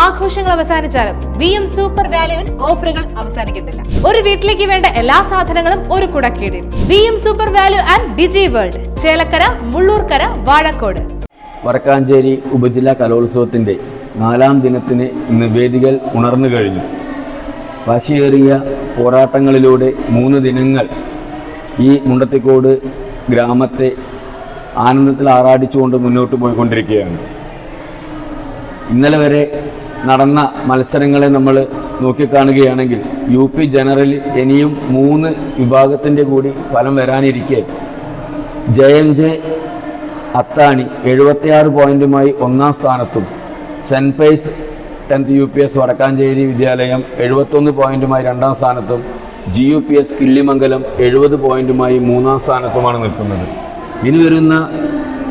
ആഘോഷങ്ങൾ അവസാനിച്ചാലും V M super വാല്യുവിൽ ഓഫറുകൾ അവസാനിക്കുന്നില്ല ഒരു വീട്ടിലേക്ക് വേണ്ട എല്ലാ സാധനങ്ങളും ഒരു കുടക്കീടിൽ. V M super value and Digi World Chelakkara Mullurkara Vazhakode. Vadakkanchery ഉപജില്ലാ കലോത്സവത്തിന്റെ നാലാം ദിനത്തിന് ഇന്ന് വേദികൾ ഉണർന്നു കഴിഞ്ഞു. വശിയേറിയ പോരാട്ടങ്ങളിലൂടെ മൂന്ന് ദിനങ്ങൾ ഈ മുണ്ടത്തിക്കോട് ഗ്രാമത്തെ ആനന്ദത്തിൽ ആറാടിച്ചുകൊണ്ട് മുന്നോട്ട് പോയിക്കൊണ്ടിരിക്കുകയാണ്. ഇന്നലെ വരെ നടന്ന മത്സരങ്ങളെ നമ്മൾ നോക്കിക്കാണുകയാണെങ്കിൽ യു പി ജനറലിൽ ഇനിയും മൂന്ന് വിഭാഗത്തിന്റെ കൂടി ഫലം വരാനിരിക്കെ. ജെ എം ജെ അത്താണി എഴുപത്തിയാറ് പോയിന്റുമായി ഒന്നാം സ്ഥാനത്തും. Saint Pius Tenth U P S Vadakkanchery വിദ്യാലയം എഴുപത്തൊന്ന് പോയിന്റുമായി രണ്ടാം സ്ഥാനത്തും. G U P S Killimangalam എഴുപത് പോയിന്റുമായി മൂന്നാം സ്ഥാനത്തുമാണ് നിൽക്കുന്നത്. ഇനി വരുന്ന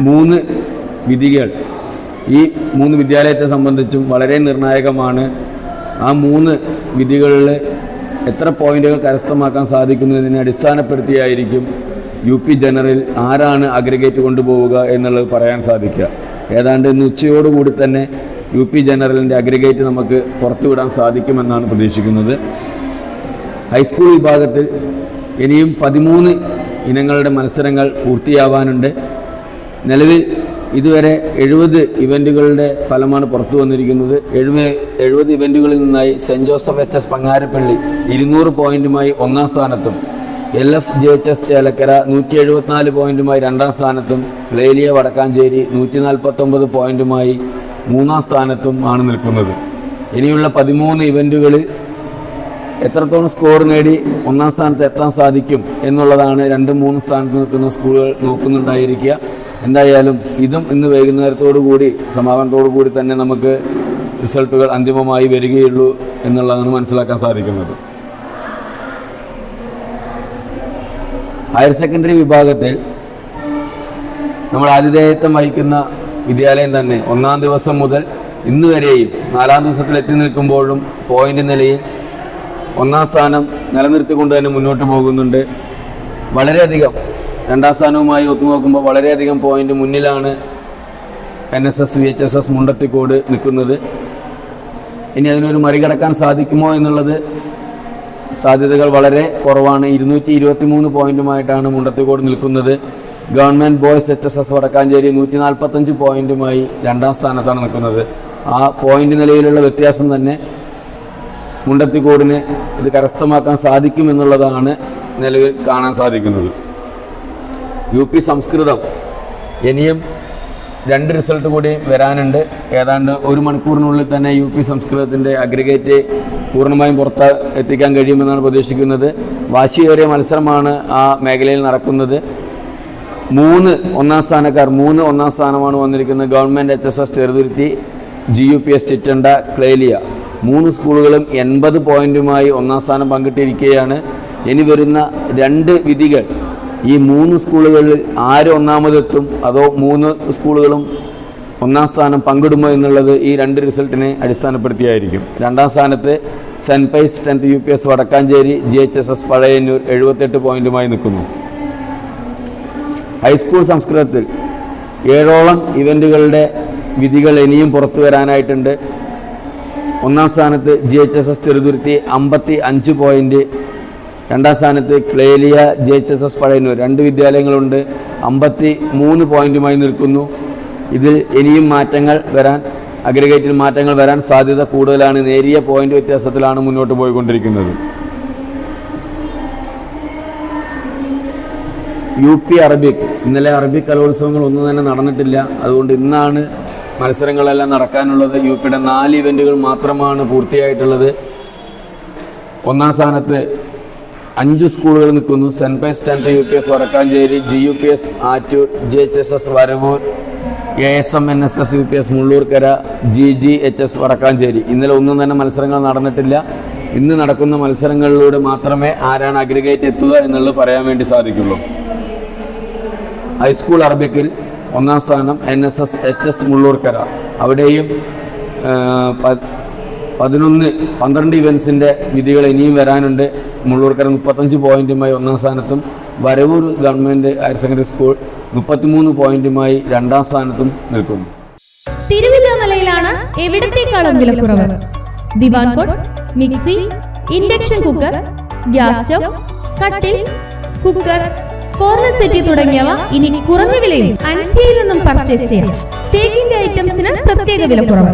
മൂന്ന് വിധികൾ ഈ മൂന്ന് വിദ്യാലയത്തെ സംബന്ധിച്ചും വളരെ നിർണായകമാണ്. ആ മൂന്ന് വിധികളിൽ എത്ര പോയിന്റുകൾ കരസ്ഥമാക്കാൻ സാധിക്കുന്നതിനെ അടിസ്ഥാനപ്പെടുത്തിയായിരിക്കും യു പി ജനറൽ ആരാണ് അഗ്രിഗേറ്റ് കൊണ്ടുപോവുക എന്നുള്ളത് പറയാൻ സാധിക്കുക. ഏതാണ്ട് ഇന്ന് ഉച്ചയോടുകൂടി തന്നെ യു പി ജനറലിന്റെ അഗ്രിഗേറ്റ് നമുക്ക് പുറത്തുവിടാൻ സാധിക്കുമെന്നാണ് പ്രതീക്ഷിക്കുന്നത്. ഹൈസ്കൂൾ വിഭാഗത്തിൽ ഇനിയും പതിമൂന്ന് ഇനങ്ങളുടെ മത്സരങ്ങൾ പൂർത്തിയാവാനുണ്ട്. നിലവിൽ ഇതുവരെ എഴുപത് ഇവന്റുകളുടെ ഫലമാണ് പുറത്തു വന്നിരിക്കുന്നത്. എഴുപത് എഴുപത് നിന്നായി Saint Joseph H S Pangarappilly ഇരുന്നൂറ് പോയിന്റുമായി ഒന്നാം സ്ഥാനത്തും. L F J H S Chelakkara നൂറ്റി എഴുപത്തിനാല് പോയിന്റുമായി രണ്ടാം സ്ഥാനത്തും. ലേലിയ വടക്കാഞ്ചേരി നൂറ്റി നാൽപ്പത്തൊമ്പത് പോയിന്റുമായി മൂന്നാം സ്ഥാനത്തും ആണ് നിൽക്കുന്നത്. ഇനിയുള്ള പതിമൂന്ന് ഇവന്റുകളിൽ എത്രത്തോളം സ്കോർ നേടി ഒന്നാം സ്ഥാനത്ത് എത്താൻ സാധിക്കും എന്നുള്ളതാണ് രണ്ട് മൂന്ന് സ്ഥാനത്ത് നിൽക്കുന്ന സ്കൂളുകൾ നോക്കുന്നുണ്ടായിരിക്കുക. എന്തായാലും ഇതും ഇന്ന് വൈകുന്നേരത്തോടു കൂടി കൂടി തന്നെ നമുക്ക് റിസൾട്ടുകൾ അന്തിമമായി വരികയുള്ളൂ എന്നുള്ളതാണ് മനസ്സിലാക്കാൻ സാധിക്കുന്നത്. ഹയർ സെക്കൻഡറി വിഭാഗത്തിൽ നമ്മൾ ആതിഥേയത്വം വഹിക്കുന്ന വിദ്യാലയം തന്നെ ഒന്നാം ദിവസം മുതൽ ഇന്ന് വരെയും നാലാം ദിവസത്തിൽ എത്തി നിൽക്കുമ്പോഴും പോയിന്റ് നിലയിൽ ഒന്നാം സ്ഥാനം നിലനിർത്തിക്കൊണ്ട് തന്നെ മുന്നോട്ട് പോകുന്നുണ്ട്. വളരെയധികം രണ്ടാം സ്ഥാനവുമായി ഒത്തുനോക്കുമ്പോൾ വളരെയധികം പോയിന്റ് മുന്നിലാണ് N S S V H S S Mundathikode നിൽക്കുന്നത്. ഇനി അതിനൊരു മറികടക്കാൻ സാധിക്കുമോ എന്നുള്ളത് സാധ്യതകൾ വളരെ കുറവാണ്. ഇരുന്നൂറ്റി ഇരുപത്തി മൂന്ന് പോയിന്റുമായിട്ടാണ് മുണ്ടത്തിക്കോട് നിൽക്കുന്നത്. Government boys H S S Vadakkanchery നൂറ്റി നാൽപ്പത്തഞ്ച് പോയിന്റുമായി രണ്ടാം സ്ഥാനത്താണ് നിൽക്കുന്നത്. ആ പോയിന്റ് നിലയിലുള്ള വ്യത്യാസം തന്നെ മുണ്ടത്തിക്കോടിന് ഇത് കരസ്ഥമാക്കാൻ സാധിക്കുമെന്നുള്ളതാണ് നിലവിൽ കാണാൻ സാധിക്കുന്നത്. യു പി സംസ്കൃതം. ഇനിയും രണ്ട് റിസൾട്ട് കൂടി വരാനുണ്ട്. ഏതാണ്ട് ഒരു മണിക്കൂറിനുള്ളിൽ തന്നെ യു പി സംസ്കൃതത്തിന്റെ അഗ്രിഗേറ്റ് പൂർണമായും പുറത്ത് എത്തിക്കാൻ കഴിയുമെന്നാണ് പ്രതീക്ഷിക്കുന്നത്. വാശിയേറിയ മത്സരമാണ് ആ മേഖലയിൽ നടക്കുന്നത്. മൂന്ന് ഒന്നാം സ്ഥാനക്കാർ മൂന്ന് ഒന്നാം സ്ഥാനമാണ് വന്നിരിക്കുന്നത്. Government H S S Cheruthuruthy G U P S Chittanda Clelia. മൂന്ന് സ്കൂളുകളും എൺപത് പോയിന്റുമായി ഒന്നാം സ്ഥാനം പങ്കിട്ടിരിക്കുകയാണ്. ഇനി വരുന്ന രണ്ട് വിധികൾ ഈ മൂന്ന് സ്കൂളുകളിൽ ആര് ഒന്നാമതെത്തും അതോ മൂന്ന് സ്കൂളുകളും ഒന്നാം സ്ഥാനം പങ്കിടുമോ എന്നുള്ളത് ഈ രണ്ട് റിസൾട്ടിനെ അടിസ്ഥാനപ്പെടുത്തിയായിരിക്കും. രണ്ടാം സ്ഥാനത്ത് Saint Pius Tenth U P S Vadakkanchery G H S S Pazhayannur എഴുപത്തെട്ട് പോയിന്റുമായി നിൽക്കുന്നു. ഹൈസ്കൂൾ സംസ്കൃതത്തിൽ ഏഴോളം ഇവന്റുകളുടെ വിധികൾ ഇനിയും പുറത്തു വരാനായിട്ടുണ്ട്. ഒന്നാം സ്ഥാനത്ത് G H S S Cheruthuruthy അമ്പത്തി അഞ്ച് പോയിന്റ് രണ്ടാം സ്ഥാനത്ത് Clelia J H S S Pazhayannur രണ്ട് വിദ്യാലയങ്ങളുണ്ട്. അമ്പത്തി മൂന്ന് പോയിന്റുമായി നിൽക്കുന്നു. ഇതിൽ ഇനിയും മാറ്റങ്ങൾ വരാൻ അഗ്രഗേറ്റിൽ മാറ്റങ്ങൾ വരാൻ സാധ്യത കൂടുതലാണ്. നേരിയ പോയിന്റ് വ്യത്യാസത്തിലാണ് മുന്നോട്ട് പോയിക്കൊണ്ടിരിക്കുന്നത്. U P Arabic. ഇന്നലെ അറബിക് കലോത്സവങ്ങൾ ഒന്നും തന്നെ നടന്നിട്ടില്ല. അതുകൊണ്ട് ഇന്നാണ് മത്സരങ്ങളെല്ലാം നടക്കാനുള്ളത്. യു പിയുടെ നാല് ഇവന്റുകൾ മാത്രമാണ് പൂർത്തിയായിട്ടുള്ളത്. ഒന്നാം സ്ഥാനത്ത് അഞ്ച് സ്കൂളുകൾ നിൽക്കുന്നു. Saint Pius Tenth U P S Vadakkanchery G U P S Attoor G H S S Varavoor A S M N S S U P S Mullurkara G G H S Vadakkanchery. ഇന്നലെ ഒന്നും തന്നെ മത്സരങ്ങൾ നടന്നിട്ടില്ല. ഇന്ന് നടക്കുന്ന മത്സരങ്ങളിലൂടെ മാത്രമേ ആരാണ് aggregate എത്തുക എന്നുള്ളത് പറയാൻ വേണ്ടി സാധിക്കുള്ളൂ. ഹൈസ്കൂൾ അറബിക്കിൽ ഒന്നാം സ്ഥാനം N S S H S Mullurkara. അവിടെയും പതിനൊന്ന് പന്ത്രണ്ട് ഇവൻസിന്റെ വിധികൾ ഇനിയും വരാനുണ്ട്. മുള്ളൂർക്കര മുപ്പത്തഞ്ച് പോയിന്റുമായി ഒന്നാം സ്ഥാനത്തും Varavoor government higher secondary school മുപ്പത്തിമൂന്ന് പോയിന്റുമായി രണ്ടാം സ്ഥാനത്തും നിൽക്കുന്നു. തിരുവില്ലാമലയിലാണ് എവിടത്തേക്കാളും വിലക്കുറവ്? Divan cot mixie induction cooker gas stove കട്ടിൽ കുക്കർ കോർണർ സെറ്റി തുടങ്ങിയവ ഇനി കുറഞ്ഞ വിലയിൽ അൻസിയയിൽ നിന്നും പർച്ചേസ് ചെയ്യാം. തേക്കിന്റെ ഐറ്റംസിന് പ്രത്യേക വിലക്കുറവ്.